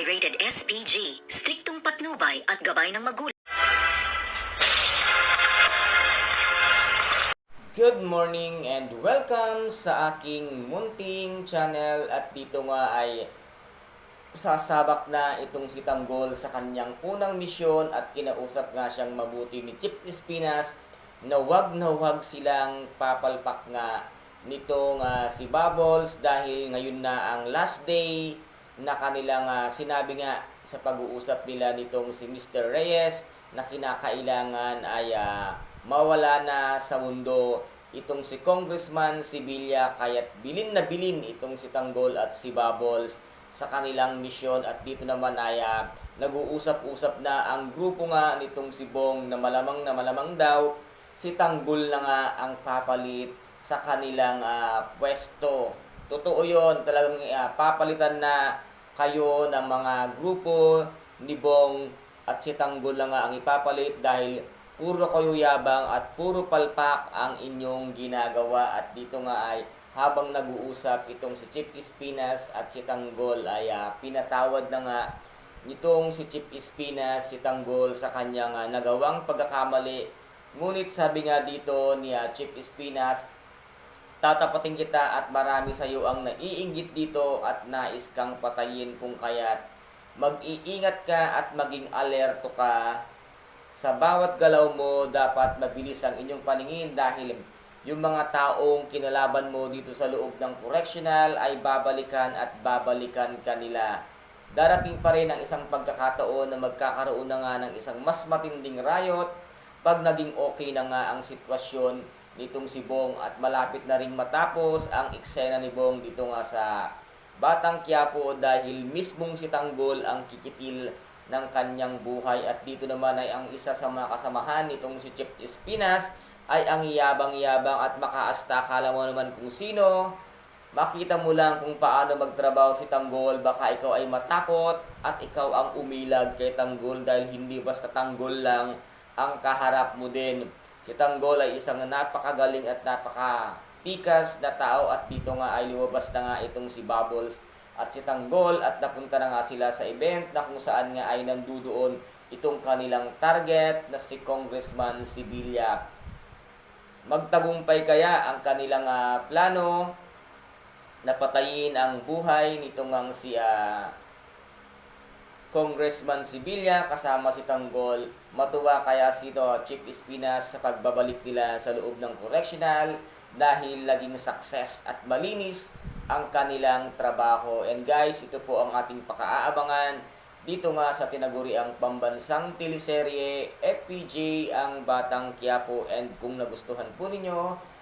ay rated SPG, striktong patnubay at gabay ng magulang. Good morning and welcome sa aking munting channel at dito nga ay sasabak na itong si Tanggol sa kanyang unang misyon at kinausap nga siyang mabuti ni Chip Espinas na wag na wag silang papalpak nga nitong ah, si Bubbles dahil ngayon na ang last day na kanilang ah, sinabi nga sa pag-uusap nila nitong si Mr. Reyes na kinakailangan ay ah, mawala na sa mundo itong si Congressman Sibilia kaya't bilin na bilin itong si Tanggol at si Bubbles sa kanilang misyon at dito naman ay ah, nag-uusap-usap na ang grupo nga nitong si Bong na malamang na malamang daw si Tanggol na nga ang papalit sa kanilang ah, pwesto. Totoo yon talagang ah, papalitan na kayo ng mga grupo ni Bong at si Tanggol na nga ang ipapalit dahil puro kayo yabang at puro palpak ang inyong ginagawa. At dito nga ay habang nag-uusap itong si Chip Espinas at si Tanggol ay ah, pinatawad na nga nitong si Chip Espinas si Tanggol sa kanyang ah, nagawang pagkakamali. Ngunit sabi nga dito ni ah, Chip Espinas tatapatin kita at marami sa iyo ang naiinggit dito at nais kang patayin kung kaya't mag-iingat ka at maging alerto ka sa bawat galaw mo dapat mabilis ang inyong paningin dahil yung mga taong kinalaban mo dito sa loob ng correctional ay babalikan at babalikan kanila. Darating pa rin ang isang pagkakataon na magkakaroon na nga ng isang mas matinding riot pag naging okay na nga ang sitwasyon nitong si Bong at malapit na ring matapos ang eksena ni Bong dito nga sa Batang Quiapo dahil mismong si Tanggol ang kikitil ng kanyang buhay. At dito naman ay ang isa sa mga kasamahan nitong si Chip Espinas ay ang yabang-yabang at makaasta. Kala mo naman kung sino makita mo lang kung paano magtrabaho si Tanggol. Baka ikaw ay matakot at ikaw ang umilag kay Tanggol dahil hindi basta Tanggol lang ang kaharap mo din si Tanggol ay isang napakagaling at napaka tikas na tao at dito nga ay lumabas na nga itong si Bubbles at si Tanggol at napunta na nga sila sa event na kung saan nga ay nandudoon itong kanilang target na si Congressman Sibilia. Magtagumpay kaya ang kanilang ah, plano na patayin ang buhay nitong ang si ah, Congressman Sibilia kasama si Tanggol. Matuwa kaya si to, Chief Espinas sa pagbabalik nila sa loob ng correctional dahil laging success at malinis ang kanilang trabaho. And guys, ito po ang ating pakaaabangan dito nga sa tinaguriang pambansang teleserye FPJ ang Batang Quiapo and kung nagustuhan po ninyo